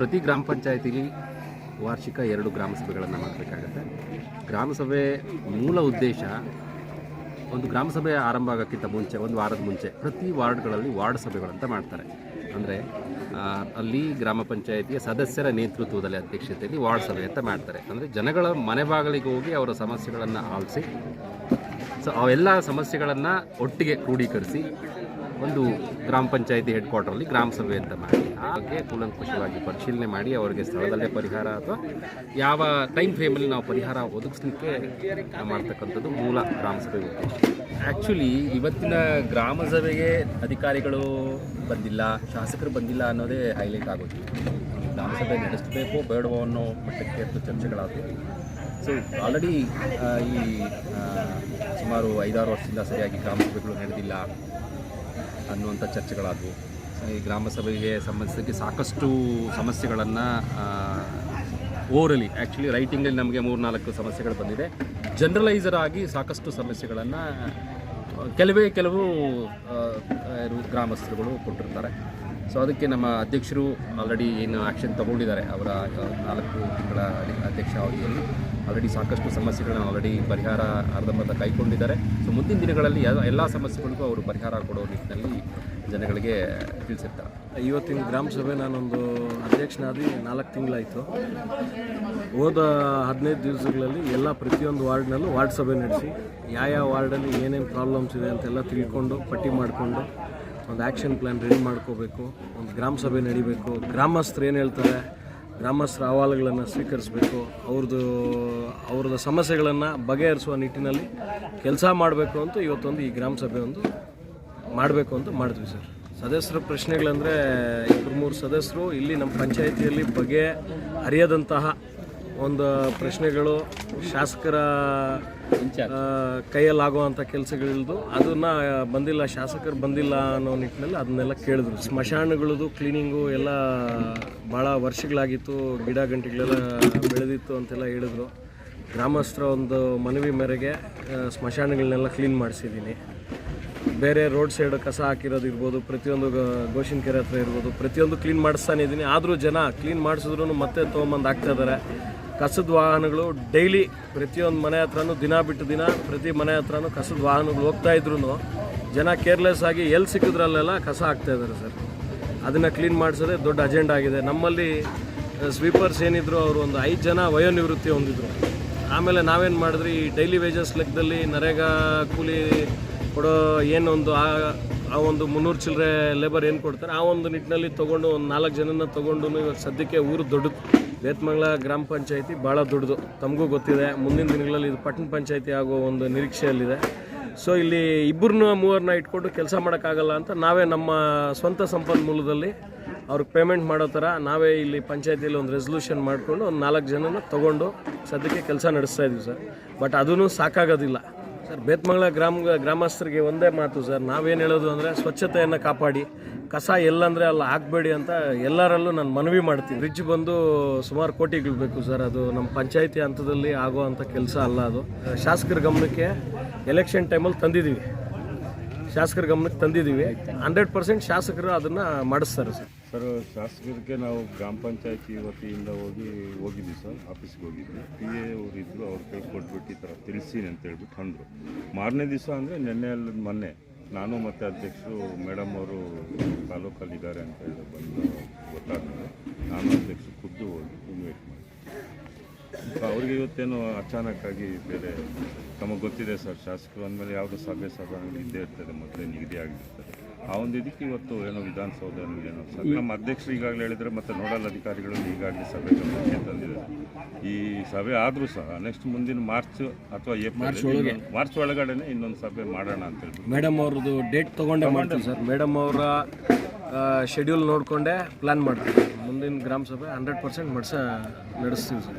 ಪ್ರತಿ ಗ್ರಾಮ ಪಂಚಾಯತಿಲಿ ವಾರ್ಷಿಕ ಎರಡು ಗ್ರಾಮ ಸಭೆಗಳನ್ನು ಮಾಡಬೇಕಾಗತ್ತೆ. ಗ್ರಾಮ ಸಭೆ ಮೂಲ ಉದ್ದೇಶ ಒಂದು ಗ್ರಾಮ ಸಭೆ ಆರಂಭ ಆಗೋಕ್ಕಿಂತ ಮುಂಚೆ, ಒಂದು ವಾರದ ಮುಂಚೆ ಪ್ರತಿ ವಾರ್ಡ್ಗಳಲ್ಲಿ ವಾರ್ಡ್ ಸಭೆಗಳಂತ ಮಾಡ್ತಾರೆ. ಅಂದರೆ ಅಲ್ಲಿ ಗ್ರಾಮ ಪಂಚಾಯತಿಯ ಸದಸ್ಯರ ನೇತೃತ್ವದಲ್ಲಿ ಅಧ್ಯಕ್ಷತೆಯಲ್ಲಿ ವಾರ್ಡ್ ಸಭೆ ಅಂತ ಮಾಡ್ತಾರೆ. ಅಂದರೆ ಜನಗಳ ಮನೆ ಬಾಗಿಲಿಗೆ ಹೋಗಿ ಅವರ ಸಮಸ್ಯೆಗಳನ್ನು ಆಲಿಸಿ, ಸೊ ಅವೆಲ್ಲ ಸಮಸ್ಯೆಗಳನ್ನು ಒಟ್ಟಿಗೆ ಕ್ರೋಢೀಕರಿಸಿ ಒಂದು ಗ್ರಾಮ ಪಂಚಾಯಿತಿ ಹೆಡ್ ಕ್ವಾರ್ಟರಲ್ಲಿ ಗ್ರಾಮ ಸಭೆ ಅಂತ ಮಾಡಿ ಹಾಗೆ ಕೂಲಂಕುಷವಾಗಿ ಪರಿಶೀಲನೆ ಮಾಡಿ, ಅವರಿಗೆ ಸ್ಥಳದಲ್ಲೇ ಪರಿಹಾರ ಅಥವಾ ಯಾವ ಟೈಮ್ ಫ್ರೇಮಲ್ಲಿ ನಾವು ಪರಿಹಾರ ಒದಗಿಸ್ಲಿಕ್ಕೆ ಮಾಡ್ತಕ್ಕಂಥದ್ದು ಮೂಲ ಗ್ರಾಮ ಸಭೆ ಆ್ಯಕ್ಚುಲಿ ಇವತ್ತಿನ ಗ್ರಾಮ ಸಭೆಗೆ ಅಧಿಕಾರಿಗಳು ಬಂದಿಲ್ಲ, ಶಾಸಕರು ಬಂದಿಲ್ಲ ಅನ್ನೋದೇ ಹೈಲೈಟ್ ಆಗೋದು ಗ್ರಾಮ ಸಭೆ ನಡೆಸಬೇಕು, ಬೇಡವೋ ಅನ್ನೋ ಮಟ್ಟಕ್ಕೆ ಚರ್ಚೆಗಳಾದವು. ಸೊ ಆಲ್ರೆಡಿ ಈ ಸುಮಾರು ಐದಾರು ವರ್ಷದಿಂದ ಸರಿಯಾಗಿ ಗ್ರಾಮ ಸಭೆಗಳು ನಡೆದಿಲ್ಲ. ಅನ್ನುವಂಥ ಚರ್ಚೆಗಳಾದವು. ಈ ಗ್ರಾಮ ಸಭೆಗೆ ಸಾಕಷ್ಟು ಸಮಸ್ಯೆಗಳನ್ನು ಓರಲಿ ಆ್ಯಕ್ಚುಲಿ ರೈಟಿಂಗಲ್ಲಿ ನಮಗೆ ಮೂರು ನಾಲ್ಕು ಸಮಸ್ಯೆಗಳು ಬಂದಿದೆ. ಜನರಲೈಸರ್ ಆಗಿ ಸಾಕಷ್ಟು ಸಮಸ್ಯೆಗಳನ್ನು ಕೆಲವೇ ಕೆಲವು ಗ್ರಾಮಸ್ಥರುಗಳು ಕೊಟ್ಟಿರ್ತಾರೆ. ಸೊ ಅದಕ್ಕೆ ನಮ್ಮ ಅಧ್ಯಕ್ಷರು ಆಲ್ರೆಡಿ ಏನು ಆ್ಯಕ್ಷನ್ ತಗೊಂಡಿದ್ದಾರೆ. ಅವರ ನಾಲ್ಕು ತಿಂಗಳ ಅಧ್ಯಕ್ಷ ಅವಧಿಯಲ್ಲಿ ಆಲ್ರೆಡಿ ಸಾಕಷ್ಟು ಸಮಸ್ಯೆಗಳನ್ನ ಆಲ್ರೆಡಿ ಪರಿಹಾರ ಅರ್ಧಂಬರ್ಧ ಕೈಗೊಂಡಿದ್ದಾರೆ ಸೊ ಮುಂದಿನ ದಿನಗಳಲ್ಲಿ ಎಲ್ಲ ಸಮಸ್ಯೆಗಳಿಗೂ ಅವರು ಪರಿಹಾರ ಕೊಡೋ ನಿಟ್ಟಿನಲ್ಲಿ ಜನಗಳಿಗೆ ತಿಳಿಸಿರ್ತಾರೆ. ಇವತ್ತಿನ ಗ್ರಾಮ ಸಭೆ ನಾನೊಂದು ಅಧ್ಯಕ್ಷನಾದಿ ನಾಲ್ಕು ತಿಂಗಳಾಯಿತು. ಹೋದ ಹದಿನೈದು ದಿವಸಗಳಲ್ಲಿ ಎಲ್ಲ ಪ್ರತಿಯೊಂದು ವಾರ್ಡ್ನಲ್ಲೂ ವಾರ್ಡ್ ಸಭೆ ನಡೆಸಿ ಯಾವ ಯಾವ ವಾರ್ಡಲ್ಲಿ ಏನೇನು ಪ್ರಾಬ್ಲಮ್ಸ್ ಇದೆ ಅಂತೆಲ್ಲ ತಿಳ್ಕೊಂಡು, ಪಟ್ಟಿ ಮಾಡಿಕೊಂಡು ಒಂದು ಆ್ಯಕ್ಷನ್ ಪ್ಲ್ಯಾನ್ ರೆಡಿ ಮಾಡ್ಕೋಬೇಕು, ಒಂದು ಗ್ರಾಮ ಸಭೆ ನಡಿಬೇಕು. ಗ್ರಾಮಸ್ಥರು ಏನು ಹೇಳ್ತಾರೆ, ಗ್ರಾಮಸ್ಥರ ಅಹವಾಲುಗಳನ್ನು ಸ್ವೀಕರಿಸಬೇಕು. ಅವ್ರದ್ದು ಅವ್ರದ್ದು ಸಮಸ್ಯೆಗಳನ್ನು ಬಗೆಹರಿಸುವ ನಿಟ್ಟಿನಲ್ಲಿ ಕೆಲಸ ಮಾಡಬೇಕು ಅಂತ ಇವತ್ತೊಂದು ಈ ಗ್ರಾಮ ಸಭೆ ಒಂದು ಮಾಡಬೇಕು ಅಂತ ಮಾಡಿದ್ವಿ ಸರ್. ಸದಸ್ಯರ ಪ್ರಶ್ನೆಗಳಂದರೆ ಇಬ್ಬರು ಮೂರು ಸದಸ್ಯರು ಇಲ್ಲಿ ನಮ್ಮ ಪಂಚಾಯಿತಿಯಲ್ಲಿ ಬಗೆ ಹರಿಯದಂತಹ ಒಂದು ಪ್ರಶ್ನೆಗಳು ಶಾಸಕರ ಕೈಯಲ್ಲಾಗುವಂಥ ಕೆಲಸಗಳಿಲ್ದು. ಅದನ್ನ ಬಂದಿಲ್ಲ ಶಾಸಕರು ಬಂದಿಲ್ಲ ಅನ್ನೋ ನಿಟ್ಟಿನಲ್ಲಿ ಅದನ್ನೆಲ್ಲ ಕೇಳಿದ್ರು. ಸ್ಮಶಾನಗಳದು ಕ್ಲೀನಿಂಗು ಎಲ್ಲ ಭಾಳ ವರ್ಷಗಳಾಗಿತ್ತು. ಗಿಡ ಗಂಟೆಗಳೆಲ್ಲ ಬೆಳೆದಿತ್ತು ಅಂತೆಲ್ಲ ಹೇಳಿದ್ರು. ಗ್ರಾಮಸ್ಥರ ಒಂದು ಮನವಿ ಮೇರೆಗೆ ಸ್ಮಶಾನಗಳನ್ನೆಲ್ಲ ಕ್ಲೀನ್ ಮಾಡಿಸಿದ್ದೀನಿ. ಬೇರೆ ರೋಡ್ ಸೈಡ್ ಕಸ ಹಾಕಿರೋದು ಇರ್ಬೋದು ಪ್ರತಿಯೊಂದು ಗೋಶಿನ ಕೆರೆ ಹತ್ರ ಇರ್ಬೋದು ಪ್ರತಿಯೊಂದು ಕ್ಲೀನ್ ಮಾಡಿಸ್ತಾನೆ ಇದ್ದೀನಿ. ಆದರೂ ಜನ ಕ್ಲೀನ್ ಮಾಡಿಸಿದ್ರು ಮತ್ತೆ ತೊಗೊಂಬಂದು ಹಾಕ್ತಾ ಇದ್ದಾರೆ. ಕಸದ ವಾಹನಗಳು ಡೈಲಿ ಪ್ರತಿಯೊಂದು ಮನೆ ಹತ್ರನೂ ದಿನ ಬಿಟ್ಟು ದಿನ ಪ್ರತಿ ಮನೆ ಹತ್ರನೂ ಕಸದ ವಾಹನಗಳು ಹೋಗ್ತಾ ಇದ್ರು ಜನ ಕೇರ್ಲೆಸ್ ಆಗಿ ಎಲ್ಲಿ ಸಿಕ್ಕಿದ್ರಲ್ಲೆಲ್ಲ ಕಸ ಹಾಕ್ತಾ ಇದ್ದಾರೆ ಸರ್. ಅದನ್ನು ಕ್ಲೀನ್ ಮಾಡಿಸೋದೇ ದೊಡ್ಡ ಅಜೆಂಡಾ ಆಗಿದೆ. ನಮ್ಮಲ್ಲಿ ಸ್ವೀಪರ್ಸ್ ಏನಿದ್ರು ಅವರು ಒಂದು ಐದು ಜನ ವಯೋನಿವೃತ್ತಿ ಹೊಂದಿದ್ರು. ಆಮೇಲೆ ನಾವೇನು ಮಾಡಿದ್ರಿ ಈ ಡೈಲಿ ವೇಜಸ್ ಲೆಕ್ಕದಲ್ಲಿ ನರೇಗಾ, ಕೂಲಿ ಕೊಡೋ ಏನೊಂದು ಆ ಆ ಒಂದು ಮುನ್ನೂರು ಚಿಲ್ಲರೆ ಲೇಬರ್ ಏನು ಕೊಡ್ತಾರೆ? ಆ ಒಂದು ನಿಟ್ಟಿನಲ್ಲಿ ತೊಗೊಂಡು ಒಂದು ನಾಲ್ಕು ಜನನ ತೊಗೊಂಡು ಇವಾಗ ಸದ್ಯಕ್ಕೆ ಊರು ದೊಡ್ಡದು. ಬೇತ್ಮಂಗ್ಲ ಗ್ರಾಮ ಪಂಚಾಯತಿ ಭಾಳ ದೊಡ್ಡದು. ತಮಗೂ ಗೊತ್ತಿದೆ, ಮುಂದಿನ ದಿನಗಳಲ್ಲಿ ಇದು ಪಟ್ಟಣ ಪಂಚಾಯತಿ ಆಗೋ ಒಂದು ನಿರೀಕ್ಷೆಯಲ್ಲಿದೆ. ಸೊ ಇಲ್ಲಿ ಇಬ್ಬರನ್ನ ಮೂವರನ್ನ ಇಟ್ಕೊಂಡು ಕೆಲಸ ಮಾಡೋಕ್ಕಾಗಲ್ಲ ಅಂತ ನಾವೇ ನಮ್ಮ ಸ್ವಂತ ಸಂಪನ್ಮೂಲದಲ್ಲಿ ಅವ್ರಿಗೆ ಪೇಮೆಂಟ್ ಮಾಡೋ ಥರ ನಾವೇ ಇಲ್ಲಿ ಪಂಚಾಯತಿಯಲ್ಲಿ ಒಂದು ರೆಸಲ್ಯೂಷನ್ ಮಾಡಿಕೊಂಡು ಒಂದು ನಾಲ್ಕು ಜನನ ತೊಗೊಂಡು ಸದ್ಯಕ್ಕೆ ಕೆಲಸ ನಡೆಸ್ತಾ ಇದ್ದೀವಿ ಸರ್. ಬಟ್ ಅದೂ ಸಾಕಾಗೋದಿಲ್ಲ. ಸರ್, ಬೇತ್ಮಂಗ್ಲ ಗ್ರಾಮ, ಗ್ರಾಮಸ್ಥರಿಗೆ ಒಂದೇ ಮಾತು ಸರ್. ನಾವೇನು ಹೇಳೋದು ಅಂದರೆ ಸ್ವಚ್ಛತೆಯನ್ನು ಕಾಪಾಡಿ, ಕಸ ಎಲ್ಲಂದರೆ ಅಲ್ಲಿ ಹಾಕಬೇಡಿ ಅಂತ ಎಲ್ಲರಲ್ಲೂ ನಾನು ಮನವಿ ಮಾಡ್ತೀನಿ. ಬ್ರಿಡ್ಜ್ ಬಂದು ಸುಮಾರು ಕೋಟಿಗಳು ಬೇಕು ಸರ್. ಅದು ನಮ್ಮ ಪಂಚಾಯಿತಿ ಹಂತದಲ್ಲಿ ಆಗೋ ಕೆಲಸ ಅಲ್ಲ ಅದು. ಶಾಸಕರ ಗಮನಕ್ಕೆ ಎಲೆಕ್ಷನ್ ಟೈಮಲ್ಲಿ ತಂದಿದ್ದೀವಿ ಶಾಸಕರ ಗಮನಕ್ಕೆ ತಂದಿದ್ದೀವಿ. ಹಂಡ್ರೆಡ್ ಪರ್ಸೆಂಟ್ ಶಾಸಕರು ಅದನ್ನು ಮಾಡಿಸ್ತಾರೆ ಸರ್. ಸರ್, ಶಾಸಕರಿಗೆ ನಾವು ಗ್ರಾಮ ಪಂಚಾಯತಿ ವತಿಯಿಂದ ಹೋಗಿ ಹೋಗಿದ್ವಿ ಸರ್, ಆಫೀಸ್ಗೆ ಹೋಗಿದ್ವಿ. ಪಿ ಎ ಅವರು ಇದ್ದರು ಅವ್ರ ಕೈ ಈ ಥರ ತಿಳಿಸೀನಿ ಅಂತ ಹೇಳ್ಬಿಟ್ಟು ಅಂದರು. ಮಾರನೇ ದಿವಸ ಅಂದರೆ ನಿನ್ನೆ ಅಲ್ಲ ಮೊನ್ನೆ ನಾನು ಮತ್ತು ಅಧ್ಯಕ್ಷರು, ಮೇಡಮ್ ಅವರು ತಾಲೂಕಲ್ಲಿದ್ದಾರೆ ಅಂತ ಹೇಳಿ ಬಂದು ಗೊತ್ತಾಗ್ತದೆ. ನಾನು ಅಧ್ಯಕ್ಷರು ಖುದ್ದು ಹೋಗಿ, ಇನ್ವೈಟ್ ಮಾಡಿ ಅವ್ರಿಗೆ ಇವತ್ತೇನು ಅಚಾನಕ್ಕಾಗಿ ಬೇರೆ ತಮಗೆ ಗೊತ್ತಿದೆ ಸರ್. ಶಾಸಕರು ಅಂದಮೇಲೆ ಯಾವುದೋ ಸಭೆ ಸಭೆಗಳು ಇದ್ದೇ ಇರ್ತದೆ ಮೊದಲೇ ನಿಗದಿ ಆಗಿರ್ತದೆ. ಆ ಒಂದು ಇದಕ್ಕೆ ಇವತ್ತು ಏನೋ ವಿಧಾನಸೌಧ ಏನೋ ಸರ್ ನಮ್ಮ ಅಧ್ಯಕ್ಷರು ಈಗಾಗಲೇ ಹೇಳಿದರೆ ಮತ್ತು ನೋಡಲ್ ಅಧಿಕಾರಿಗಳು ಈಗಾಗಲೇ ಸಭೆ ಗಮನಕ್ಕೆ ತಂದಿದ್ದಾರೆ. ಈ ಸಭೆ ಆದರೂ ಸಹ ನೆಕ್ಸ್ಟ್ ಮುಂದಿನ ಮಾರ್ಚ್ ಅಥವಾ ಏಪ್ರಿಲ್ ಮಾರ್ಚ್ ಒಳಗಡೆನೆ ಇನ್ನೊಂದು ಸಭೆ ಮಾಡೋಣ ಅಂತ ಹೇಳ್ಬಿಟ್ಟು. ಮೇಡಮ್ ಅವ್ರದ್ದು ಡೇಟ್ ತೊಗೊಂಡೇ ಮಾಡ್ತೀವಿ ಸರ್. ಮೇಡಮ್ ಅವರ ಶೆಡ್ಯೂಲ್ ನೋಡಿಕೊಂಡೇ ಪ್ಲ್ಯಾನ್ ಮಾಡ್ತೀವಿ ಮುಂದಿನ ಗ್ರಾಮ ಸಭೆ ಹಂಡ್ರೆಡ್ ಪರ್ಸೆಂಟ್ ಮಾಡಿಸ ನಡೆಸ್ತೀವಿ ಸರ್.